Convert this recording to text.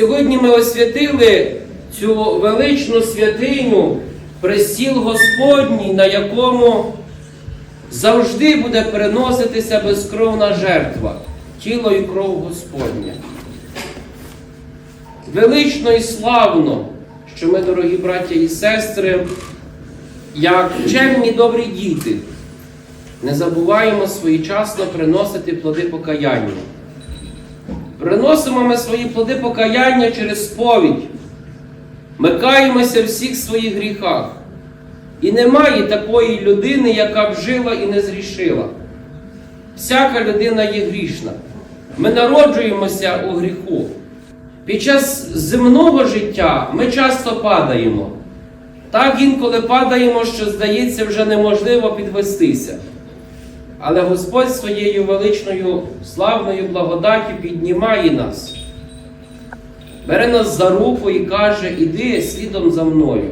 Сьогодні ми освятили цю величну святиню, престіл Господній, на якому завжди буде переноситися безкровна жертва, тіло і кров Господня. Велично і славно, що ми, дорогі браття і сестри, як чемні добрі діти, не забуваємо своєчасно приносити плоди покаяння. Приносимо ми свої плоди покаяння через сповідь. Ми каємося в всіх своїх гріхах. І немає такої людини, яка б жила і не зрішила. Всяка людина є грішна. Ми народжуємося у гріху. Під час земного життя ми часто падаємо. Так інколи падаємо, що здається вже неможливо підвестися. Але Господь своєю величною славною благодаті піднімає нас, бере нас за руку і каже, іди слідом за мною.